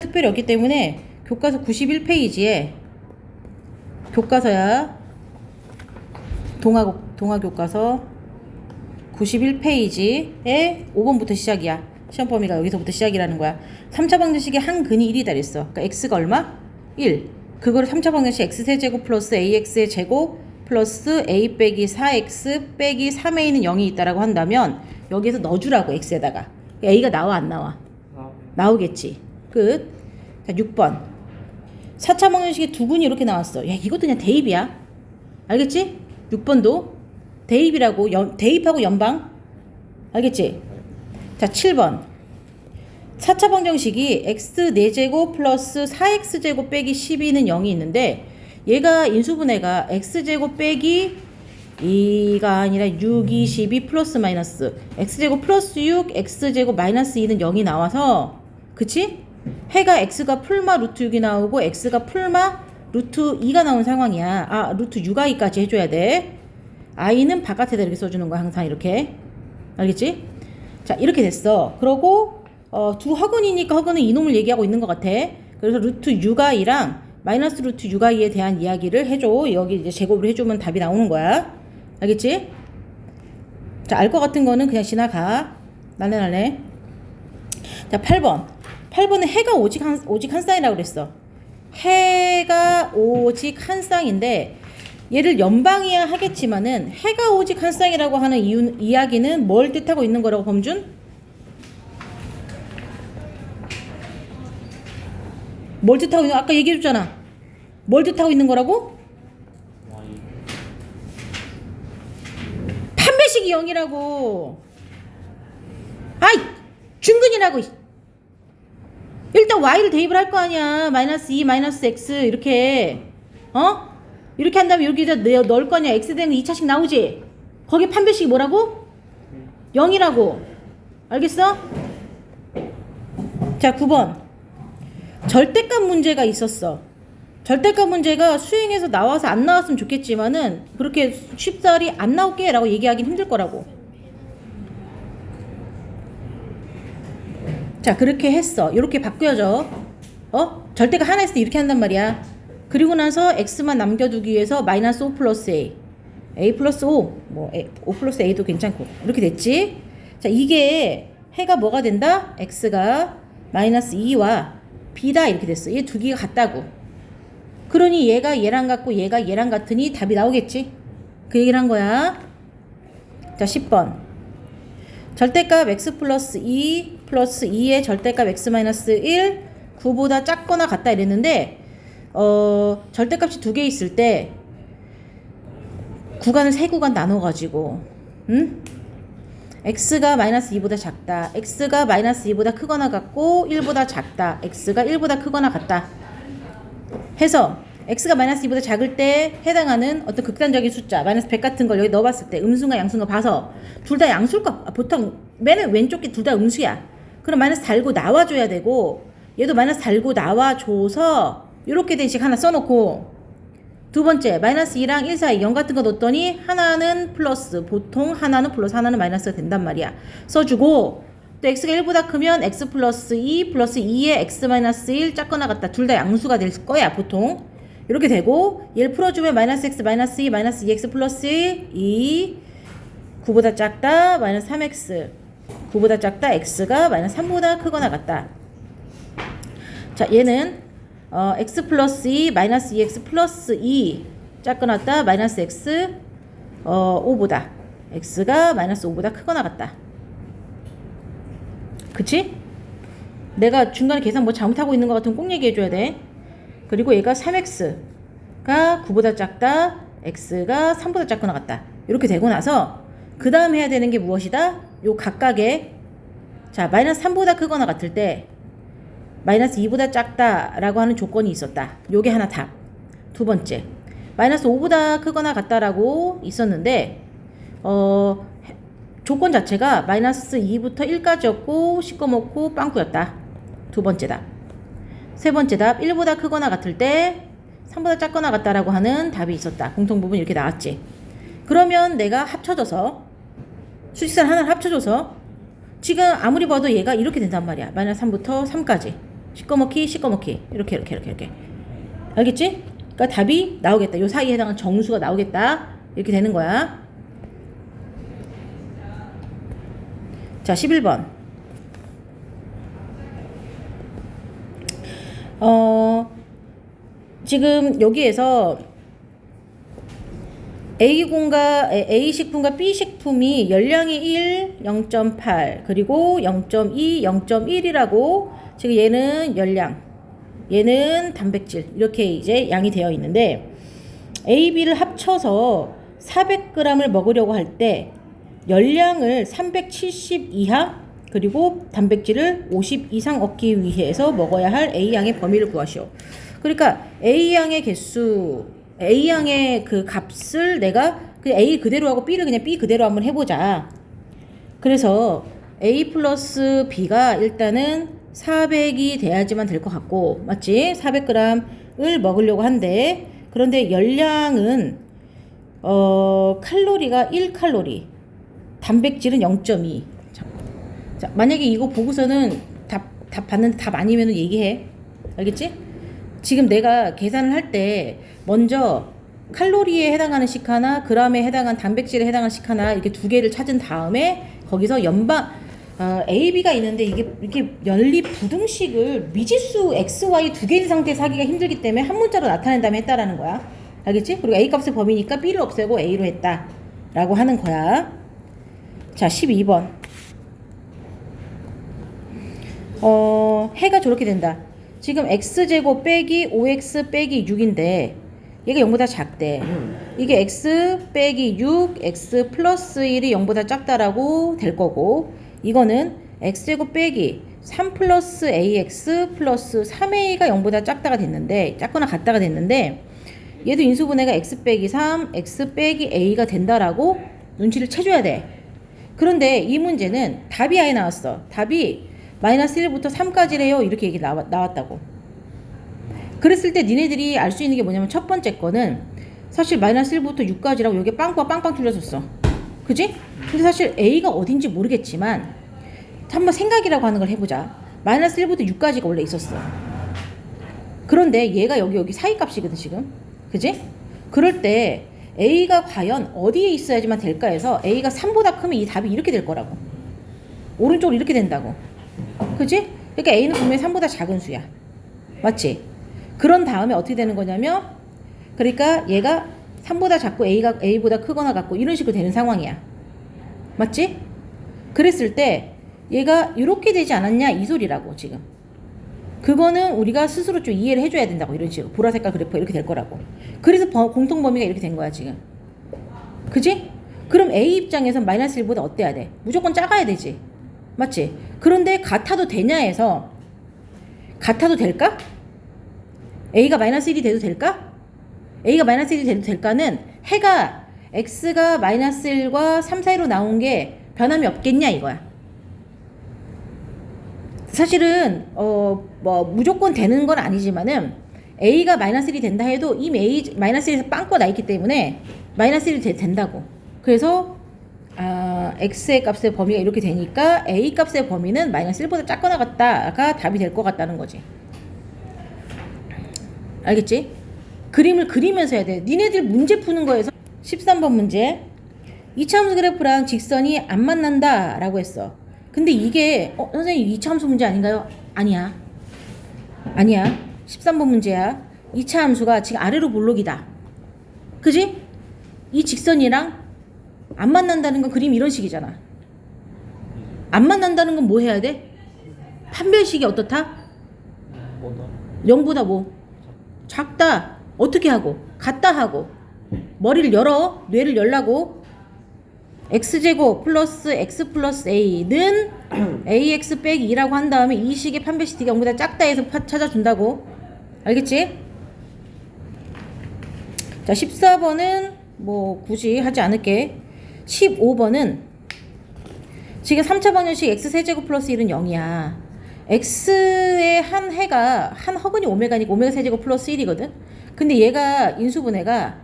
특별히 없기 때문에 교과서 91페이지에 교과서야 동화 동화 교과서 91페이지에 5번부터 시작이야. 시험 범위가 여기서부터 시작이라는 거야. 3차 방정식의 한 근이 1이다 그랬어. 그러니까 x가 얼마? 1. 그거를 3차 방정식 x 세제곱 플러스 ax의 제곱 플러스 a 빼기 4x 빼기 3a는 0이 있다라고 한다면 여기에서 넣어주라고 x에다가 a가 나와 안 나와? 나오겠지. 끝. 자, 6번. 4차 방정식의 두 근이 이렇게 나왔어. 야, 이것도 그냥 대입이야. 알겠지? 6번도 대입이라고, 연, 대입하고 연방. 알겠지? 자, 7번. 4차 방정식이 x 4제곱 플러스 4x제곱 빼기 12는 0이 있는데 얘가 인수분해가 x제곱 빼기 2가 아니라 6, 2, 12 플러스 마이너스 x제곱 플러스 6, x제곱 마이너스 2는 0이 나와서 그치? 해가 x가 풀마 루트 6이 나오고 x가 풀마 루트 2가 나온 상황이야. 아 루트 6i까지 해줘야 돼. i는 바깥에다 이렇게 써주는 거야 항상 이렇게. 알겠지? 자 이렇게 됐어. 그러고 어, 두 허근이니까 허근은 이놈을 얘기하고 있는 것 같아. 그래서 루트 6i랑 마이너스 루트 6i에 대한 이야기를 해줘. 여기 이제 제곱을 해주면 답이 나오는 거야. 알겠지? 자, 알 것 같은 거는 그냥 지나가. 날래 날래. 자, 8번. 8번은 해가 오직 한, 오직 한 쌍이라고 그랬어. 해가 오직 한 쌍인데, 얘를 연방이야 하겠지만은, 해가 오직 한 쌍이라고 하는 이유, 이야기는 뭘 뜻하고 있는 거라고, 범준? 뭘 뜻하고 있는, 아까 얘기해 줬잖아. 뭘 뜻하고 있는 거라고? 판매식이 0이라고. 아이! 중근이라고. 일단 y를 대입을 할 거 아니야. 마이너스 2, 마이너스 x 이렇게. 어? 이렇게 한 다음에 여기다 넣- 넣을 거 아니야. x 되는 2차씩 나오지? 거기 판별식이 뭐라고? 0이라고. 알겠어? 자, 9번. 절대값 문제가 있었어. 절대값 문제가 수행에서 나와서 안 나왔으면 좋겠지만은 그렇게 쉽사리 안 나올게 라고 얘기하긴 힘들 거라고. 자, 그렇게 했어. 이렇게 바뀌어져. 어? 절대가 하나 있을 때 이렇게 한단 말이야. 그리고 나서 x만 남겨두기 위해서 마이너스 5 플러스 a. a 플러스 5. 뭐, A, 5 플러스 a도 괜찮고. 이렇게 됐지? 자, 이게 해가 뭐가 된다? x가 마이너스 2와 b다. 이렇게 됐어. 얘 두 개가 같다고. 그러니 얘가 얘랑 같고 얘가 얘랑 같으니 답이 나오겠지? 그 얘기를 한 거야. 자, 10번. 절대값 x 플러스 2 플러스 2의 절대값 x 마이너스 1 9보다 작거나 같다 이랬는데 어 절대값이 두 개 있을 때 구간을 세 구간 나눠 가지고 응? x가 마이너스 2보다 작다. x가 마이너스 2보다 크거나 같고 1보다 작다. x가 1보다 크거나 같다. 해서 x가 마이너스 2보다 작을 때 해당하는 어떤 극단적인 숫자 마이너스 100 같은 걸 여기 넣어봤을 때 음수인가 양수인가 봐서 둘 다 양수일까 아, 보통 맨 왼쪽 게 둘 다 음수야 그럼 마이너스 달고 나와줘야 되고 얘도 마이너스 달고 나와줘서 이렇게 된식 하나 써놓고 두 번째 마이너스 2랑 1 사이 0 같은 거 넣었더니 하나는 플러스 보통 하나는 플러스 하나는 마이너스가 된단 말이야. 써주고 또 x가 1보다 크면 x 플러스 2 플러스 2에 x 마이너스 1 작거나 같다. 둘 다 양수가 될 거야 보통. 이렇게 되고 얘를 풀어주면 마이너스 x 마이너스 2 마이너스 2x 플러스 2 9보다 작다 마이너스 3x 9보다 작다 x가 마이너스 3보다 크거나 같다. 자 얘는 어, x 플러스 2 마이너스 2x 플러스 2 작거나 같다 마이너스 x 어, 5보다. x가 마이너스 5보다 크거나 같다. 그치? 내가 중간에 계산 뭐 잘못하고 있는 것 같으면 꼭 얘기해줘야 돼. 그리고 얘가 3x가 9보다 작다 x가 3보다 작거나 같다. 이렇게 되고 나서 그 다음 해야 되는 게 무엇이다? 요 각각의 자 마이너스 3보다 크거나 같을 때 마이너스 2보다 작다라고 하는 조건이 있었다. 요게 하나 답. 두 번째. 마이너스 5보다 크거나 같다라고 있었는데 어 조건 자체가 마이너스 2부터 1까지였고 시꺼멓고 빵꾸였다. 두 번째 답. 세 번째 답. 1보다 크거나 같을 때 3보다 작거나 같다라고 하는 답이 있었다. 공통 부분 이렇게 나왔지. 그러면 내가 합쳐져서 수직선 하나를 합쳐줘서 지금 아무리 봐도 얘가 이렇게 된단 말이야. 마이너스 3부터 3까지. 시꺼멓기 시꺼멓기 이렇게 이렇게 이렇게 이렇게 알겠지? 그러니까 답이 나오겠다. 요 사이에 해당하는 정수가 나오겠다. 이렇게 되는 거야. 자, 11번. 어, 지금 여기에서 A군과 A식품과 B식품이 열량이 1, 0.8 그리고 0.2, 0.1이라고 지금 얘는 열량, 얘는 단백질 이렇게 이제 양이 되어 있는데 A, B를 합쳐서 400g을 먹으려고 할 때 열량을 370 이하 그리고 단백질을 50 이상 얻기 위해서 먹어야 할 A 양의 범위를 구하시오. 그러니까 A 양의 개수, A 양의 그 값을 내가 그 A 그대로 하고 B를 그냥 B 그대로 한번 해보자. 그래서 A 플러스 B가 일단은 400이 돼야지만 될 것 같고, 맞지? 400g을 먹으려고 한데, 그런데 열량은, 어, 칼로리가 1칼로리, 단백질은 0.2. 자, 자, 만약에 이거 보고서는 답, 답 봤는데 답 아니면 얘기해. 알겠지? 지금 내가 계산을 할 때 먼저 칼로리에 해당하는 식 하나, 그람에 해당한 단백질에 해당하는 식 하나 이렇게 두 개를 찾은 다음에 거기서 연방 어, A, B가 있는데 이게 이렇게 연립 부등식을 미지수 X, Y 두 개인 상태에서 하기가 힘들기 때문에 한 문자로 나타낸 다음에 했다라는 거야. 알겠지? 그리고 A 값의 범위니까 B를 없애고 A로 했다 라고 하는 거야. 자, 12번. 어, 해가 저렇게 된다. 지금 x제곱 빼기 5x 빼기 6인데 얘가 0보다 작대. 이게 x 빼기 6, x 플러스 1이 0보다 작다라고 될 거고 이거는 x제곱 빼기 3 플러스 ax 플러스 3a가 0보다 작다가 됐는데 작거나 같다가 됐는데 얘도 인수분해가 x 빼기 3, x 빼기 a가 된다라고 눈치를 채줘야 돼. 그런데 이 문제는 답이 아예 나왔어. 답이 마이너스 1부터 3까지래요. 이렇게 얘기 나와, 나왔다고. 그랬을 때 니네들이 알 수 있는 게 뭐냐면 첫 번째 거는 사실 마이너스 1부터 6까지라고 여기 빵꾸가 빵빵 뚫려졌어. 그지? 근데 사실 A가 어딘지 모르겠지만 한번 생각이라고 하는 걸 해보자. 마이너스 1부터 6까지가 원래 있었어. 그런데 얘가 여기 여기 사이 값이거든 지금. 그지? 그럴 때 A가 과연 어디에 있어야지만 될까 해서 A가 3보다 크면 이 답이 이렇게 될 거라고. 오른쪽으로 이렇게 된다고. 그지? 그러니까 A는 분명히 3보다 작은 수야. 맞지? 그런 다음에 어떻게 되는 거냐면 그러니까 얘가 3보다 작고 A가 A보다 크거나 같고 이런 식으로 되는 상황이야. 맞지? 그랬을 때 얘가 이렇게 되지 않았냐 이 소리라고 지금. 그거는 우리가 스스로 좀 이해를 해줘야 된다고 이런 식으로 보라 색깔 그래프 이렇게 될 거라고. 그래서 버- 공통 범위가 이렇게 된 거야 지금. 그지? 그럼 A 입장에선 마이너스 1보다 어때야 돼? 무조건 작아야 되지. 맞지? 그런데 같아도 되냐 해서 같아도 될까? A가 마이너스 1이 돼도 될까? A가 마이너스 1이 돼도 될까는 해가 X가 마이너스 1과 3 사이로 나온 게 변함이 없겠냐 이거야. 사실은 어 뭐 무조건 되는 건 아니지만은 A가 마이너스 1이 된다 해도 이미 A 마이너스 1에서 빵꾸가 나 있기 때문에 마이너스 1이 되- 된다고. 그래서 아, x의 값의 범위가 이렇게 되니까 a 값의 범위는 마이너스 1보다 작거나 같다가 답이 될 것 같다는 거지. 알겠지? 그림을 그리면서 해야 돼. 니네들 문제 푸는 거에서 13번 문제. 이차함수 그래프랑 직선이 안 만난다 라고 했어. 근데 이게 어, 선생님 이차함수 문제 아닌가요? 아니야. 아니야. 13번 문제야. 이차함수가 지금 아래로 볼록이다. 그지? 이 직선이랑 안 만난다는 건 그림 이런 식이잖아. 안 만난다는 건 뭐 해야 돼? 판별식이 어떻다? 뭐다? 0보다 뭐? 작다. 어떻게 하고? 같다 하고. 머리를 열어. 뇌를 열라고. x제곱 플러스 x 플러스 a는 ax 빼기 2라고 한 다음에 이 식의 판별식 D가 0보다 작다 해서 파- 찾아준다고. 알겠지? 자, 14번은 뭐 굳이 하지 않을게. 15번은 지금 3차 방정식 x 세제곱 플러스 1은 0이야. X의 한 해가 한 허근이 오메가니까 오메가 세제곱 플러스 1이거든. 근데 얘가 인수분해가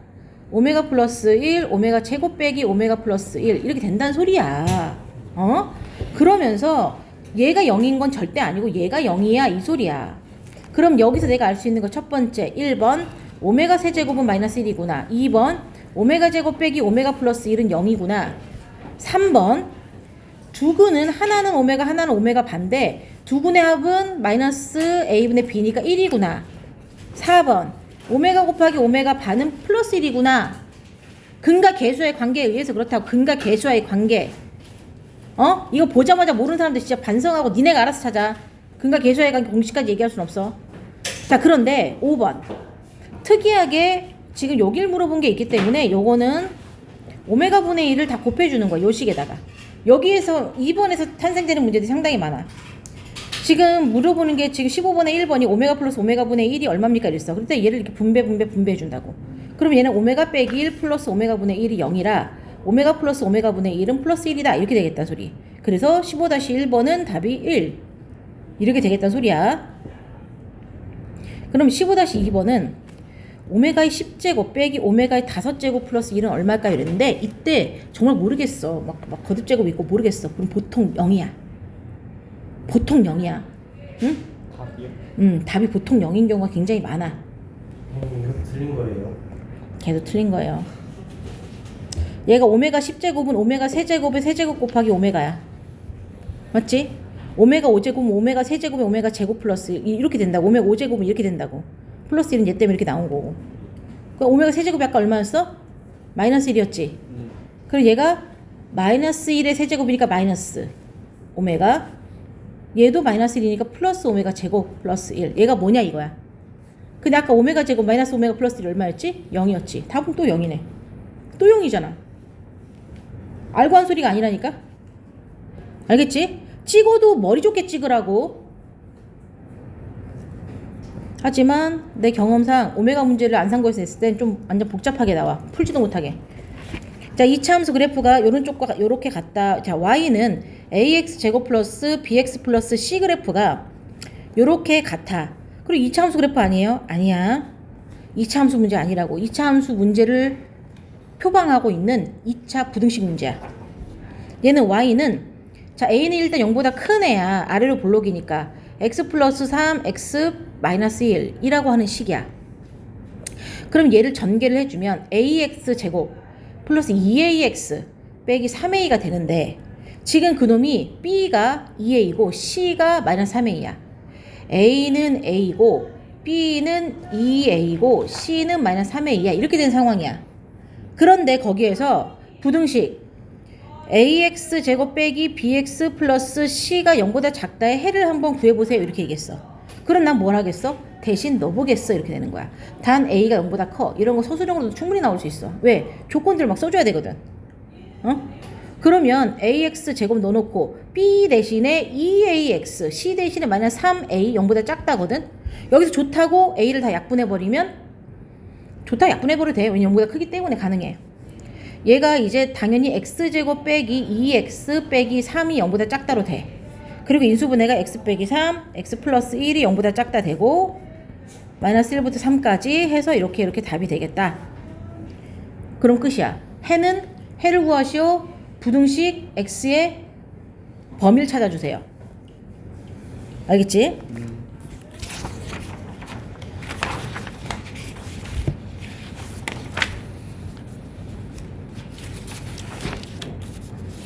오메가 플러스 1, 오메가 제곱 빼기 오메가 플러스 1 이렇게 된다는 소리야. 어? 그러면서 얘가 0인 건 절대 아니고 얘가 0이야 이 소리야. 그럼 여기서 내가 알 수 있는 거 첫 번째 1번 오메가 세제곱은 마이너스 1이구나. 2번 오메가 제곱 빼기 오메가 플러스 1은 0이구나. 3번 두 근은 하나는 오메가 하나는 오메가 반대 두 근의 합은 마이너스 a분의 b니까 1이구나. 4번 오메가 곱하기 오메가 반은 플러스 1이구나. 근과 계수의 관계에 의해서 그렇다고 근과 계수와의 관계 어? 이거 보자마자 모르는 사람들 진짜 반성하고 니네가 알아서 찾아. 근과 계수와의 관계 공식까지 얘기할 순 없어. 자, 그런데 5번. 특이하게 지금 여길 물어본 게 있기 때문에 요거는 오메가 분의 1을 다 곱해주는 거야. 요 식에다가. 여기에서 2번에서 탄생되는 문제들이 상당히 많아. 지금 물어보는 게 지금 15번에 1번이 오메가 플러스 오메가 분의 1이 얼마입니까? 이랬어. 그때 얘를 이렇게 분배, 분배, 분배해 준다고. 그럼 얘는 오메가 빼기 1 플러스 오메가 분의 1이 0이라 오메가 플러스 오메가 분의 1은 플러스 1이다. 이렇게 되겠다 소리. 그래서 15-1번은 답이 1. 이렇게 되겠다 소리야. 그럼 15-2번은 오메가의 10제곱 빼기 오메가의 5제곱 플러스 1은 얼마일까 이랬는데 이때 정말 모르겠어. 막, 막 거듭제곱 있고 모르겠어. 그럼 보통 0이야. 보통 0이야. 응? 답이요? 음, 답이 보통 0인 경우가 굉장히 많아. 음, 틀린 거예요. 걔도 틀린 거예요. 얘가 오메가 10제곱은 오메가 세제곱의 세제곱 곱하기 오메가야. 맞지? 오메가 5제곱은 오메가 세제곱의 오메가 제곱 플러스 이- 이렇게 된다고. 오메가 5제곱은 이렇게 된다고. 플러스 1은 얘 때문에 이렇게 나온 거고. 그 오메가 세제곱이 아까 얼마였어? 마이너스 1이었지. 음. 그리고 얘가 마이너스 1의 세제곱이니까 마이너스 오메가 얘도 마이너스 1이니까 플러스 오메가 제곱 플러스 1 얘가 뭐냐 이거야? 근데 아까 오메가 제곱 마이너스 오메가 플러스 1이 얼마였지? 0이었지. 답은 또 0이네. 또 0이잖아. 알고 한 소리가 아니라니까? 알겠지? 찍어도 머리 좋게 찍으라고. 하지만 내 경험상 오메가 문제를 안산고에서 냈을 땐 좀 완전 복잡하게 나와. 풀지도 못하게. 자, 이차 함수 그래프가 요런 쪽과 요렇게 같다. 자, y는 ax 제곱 플러스 bx 플러스 c 그래프가 요렇게 같아. 그리고 이차 함수 그래프 아니에요? 아니야. 이차 함수 문제 아니라고. 이차 함수 문제를 표방하고 있는 2차 부등식 문제야. 얘는 y는 자, a는 일단 0보다 큰 애야. 아래로 볼록이니까 x 플러스 3, x 마이너스 1 이라고 하는 식이야. 그럼 얘를 전개를 해주면 ax 제곱 플러스 2ax 빼기 3a가 되는데 지금 그놈이 b가 2a고 c가 마이너스 3a야. a는 a고 b는 2a고 c는 마이너스 3a야. 이렇게 된 상황이야. 그런데 거기에서 부등식 ax 제곱 빼기 bx 플러스 c가 0보다 작다의 해를 한번 구해보세요. 이렇게 얘기했어. 그럼 난 뭘 하겠어? 대신 넣어보겠어. 이렇게 되는 거야. 단 a가 0보다 커. 이런 거 서술형으로도 충분히 나올 수 있어. 왜? 조건들 막 써줘야 되거든. 어? 그러면 ax 제곱 넣어놓고 b 대신에 2ax, c 대신에 마이너스 3a 0보다 작다거든. 여기서 좋다고 a를 다 약분해버리면 좋다 약분해버려도 돼. 왜냐면 0보다 크기 때문에 가능해. 얘가 이제 당연히 x제곱 빼기 2x 빼기 3이 0보다 작다로 돼. 그리고 인수분해가 x 빼기 3, x 플러스 1이 0보다 작다 되고 마이너스 1부터 3까지 해서 이렇게 이렇게 답이 되겠다. 그럼 끝이야. 해는 해를 구하시오. 부등식 x의 범위를 찾아주세요. 알겠지?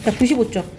자, 95쪽.